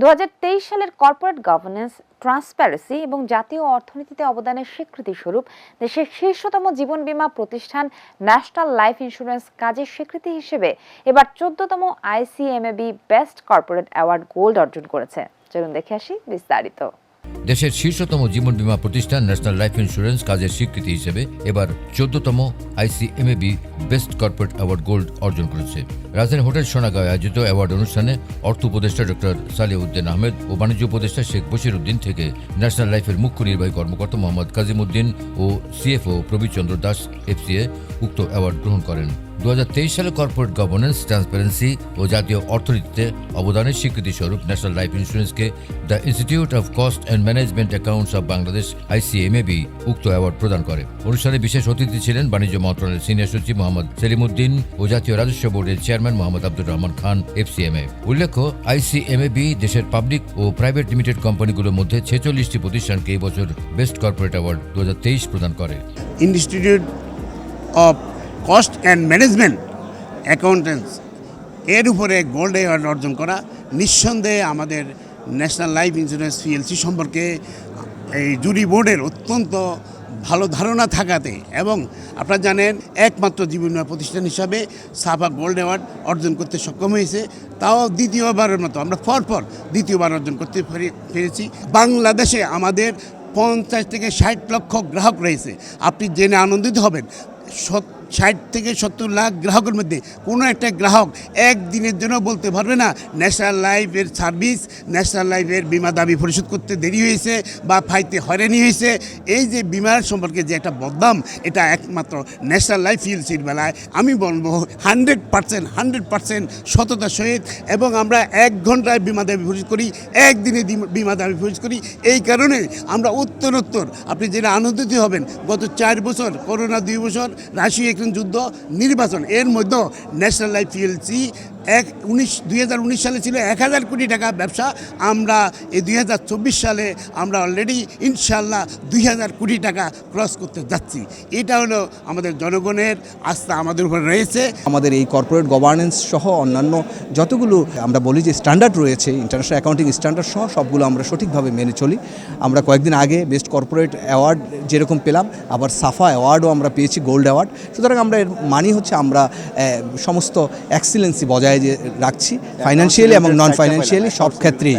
দু হাজার তেইশ সালের কর্পোরেট গভর্নেন্স ট্রান্সপারেন্সি এবং জাতীয় অর্থনীতিতে অবদানের স্বীকৃতি স্বরূপ দেশের শীর্ষতম জীবন বীমা প্রতিষ্ঠান ন্যাশনাল লাইফ ইন্স্যুরেন্স কাজের স্বীকৃতি হিসেবে এবার চোদ্দতম ICMAB best corporate award gold অর্জন করেছে। চলুন দেখে আসি বিস্তারিত। দেশের শীর্ষতম জীবন বীমা প্রতিষ্ঠান ন্যাশনাল লাইফ ইন্স্যুরেন্স কাজের স্বীকৃতি হিসেবে এবার চোদ্দতম ICMAB best corporate award gold অর্জন করেছে। রাজধানী হোটেল সোনাগাঁও আয়োজিত অ্যাওয়ার্ড অনুষ্ঠানে অর্থ উপদেষ্টা ডক্টর সালিউদ্দিন আহমেদ ও বাণিজ্য উপদেষ্টা শেখ বশির উদ্দিন থেকে ন্যাশনাল লাইফের মুখ্য নির্বাহী কর্মকর্তা মোহাম্মদ কাজিমুদ্দিন ও সিএফও প্রবীর চন্দ্র দাস এফসিএ উক্ত অ্যাওয়ার্ড গ্রহণ করেন। দু হাজার তেইশ সালে কর্পোরেট গভর্নেন্স ট্রান্সপারেন্সি ও জাতীয় অর্থনীতিতে অবদানের স্বীকৃতি স্বরূপ national life ইন্স্যুরেন্সকে the institute of cost and management accounts of Bangladesh ICMAB উক্ত অ্যাওয়ার্ড প্রদান করে। অনুষ্ঠানে বিশেষ অতিথি ছিলেন বাণিজ্য মন্ত্রণালয়ের সিনিয়র সচিব মোহাম্মদ সেলিমুদ্দিন ও জাতীয় রাজস্ব বোর্ডের চেয়ারম্যান মোহাম্মদ আব্দুর রহমান খান এফসিএমএ উল্লেখ্য আইসিএমএবি দেশের পাবলিক ও প্রাইভেট লিমিটেড কোম্পানিগুলোর মধ্যে ছেচল্লিশটি প্রতিষ্ঠানকে এই বছর বেস্ট কর্পোরেট অ্যাওয়ার্ড দু হাজার তেইশ প্রদান করে। Institute of cost and management accountants. এর উপরে গোল্ড অ্যাওয়ার্ড অর্জন করা, নিঃসন্দেহে আমাদের ন্যাশনাল লাইফ ইন্স্যুরেন্স পিএলসি সম্পর্কে এই জুরি বোর্ডের অত্যন্ত ভালো ধারণা থাকাতে এবং আপনারা জানেন, একমাত্র জীবন বীমা প্রতিষ্ঠান হিসাবে সাফা গোল্ড অ্যাওয়ার্ড অর্জন করতে সক্ষম হয়েছে। তাও দ্বিতীয়বারের মতো, আমরা পরপর দ্বিতীয়বার অর্জন করতে পেরে- পেরেছি। বাংলাদেশে আমাদের পঞ্চাশ থেকে ষাট লক্ষ গ্রাহক রয়েছে। আপনি জেনে আনন্দিত হবেন সত- ষাট থেকে সত্তর লাখ গ্রাহকের মধ্যে কোনো একটা গ্রাহক একদিনের জন্য বলতে পারবে না ন্যাশনাল লাইফের সার্ভিস ন্যাশনাল লাইফের বিমা দাবি পরিশোধ করতে দেরি হয়েছে বা ফাইতে হয়রানি হয়েছে। এই যে বিমার সম্পর্কে যে একটা বদনাম, এটা একমাত্র ন্যাশনাল লাইফ ইলসির বেলায় আমি বলব হান্ড্রেড পার্সেন্ট হান্ড্রেড পার্সেন্ট সততার সহিত এবং আমরা এক ঘন্টায় বিমা দাবি পরিশোধ করি, একদিনে বিমা দাবি পরিশোধ করি। এই কারণে আমরা উত্তরোত্তর, আপনি যেটা আনন্দিত হবেন, গত চার বছর, করোনা দুই বছর, রাশিয়া ইউক্রেন যুদ্ধ নির্বাচন। এর মধ্যে ন্যাশনাল লাইফ পিএলসি এক উনিশ, দুই সালে ছিল এক হাজার কোটি টাকা ব্যবসা। আমরা এই দুই হাজার চব্বিশ সালে আমরা অলরেডি ইনশাল্লাহ দুই হাজার কোটি টাকা ক্রস করতে যাচ্ছি। এটা হলো আমাদের জনগণের আস্থা আমাদের উপর রয়েছে। আমাদের এই কর্পোরেট গভর্নেন্স সহ অন্যান্য যতগুলো আমরা বলি যে স্ট্যান্ডার্ড রয়েছে ইন্টারন্যাশনাল অ্যাকাউন্টিং স্ট্যান্ডার্ড সহ সবগুলো আমরা সঠিকভাবে মেনে চলি। আমরা কয়েকদিন আগে বেস্ট কর্পোরেট অ্যাওয়ার্ড যেরকম পেলাম, আবার সাফা অ্যাওয়ার্ডও আমরা পেয়েছি গোল্ড অ্যাওয়ার্ড সুতরাং আমরা এর মানি হচ্ছে আমরা সমস্ত এক্সিলেন্সি বজায় রাখছি ফাইন্যান্সিয়ালি এবং নন ফাইন্যান্সিয়ালি সব ক্ষেত্রেই।